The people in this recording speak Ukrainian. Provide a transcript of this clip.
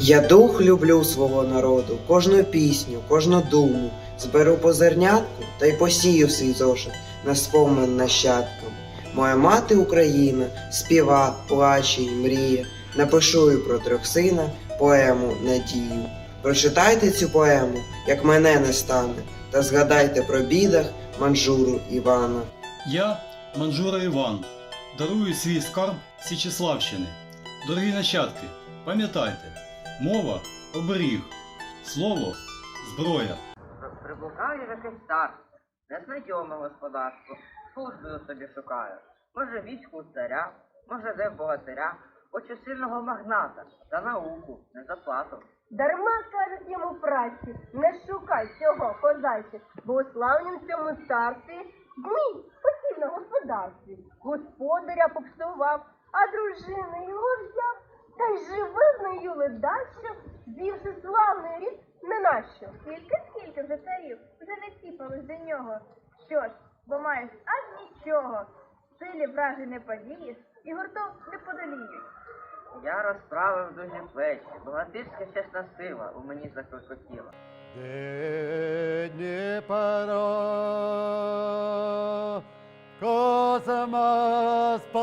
Я дух люблю свого народу, кожну пісню, кожну думу. Зберу по зернятку та й посію свій зошит на спомин нащадкам. Моя мати Україна співа, плаче й мріє. Напишу їй про трьох сина поему Надію. Прочитайте цю поему, як мене не стане, та згадайте про бідах манжуру Івана. Я, Манжура Іван, дарую свій скарб Січеславщини. Дорогі нащадки, пам'ятайте, мова оберіг, слово зброя. Приблукав я в якесь царство, незнайоме господарство, службою собі шукаю. Може війську царя, може де богатиря, хочу сильного магната за науку, не за плату. Дарма кажуть йому праці, не шукай цього, козаче, бо у славнім цьому царстві змій посів на господарстві. Господаря попсував, а дружину його взяв, та й живе з нею ледащо, більше славний рік не нащо. Скільки, скільки вже царів, вже не ціпали до нього. Що ж, бо маєш аж нічого. Силі вражі не подієш і гуртом не подолієш. Я розправив дуже плечі, богатирська чесна сила у мені закликотіла. Дніпро, Коза Маспара,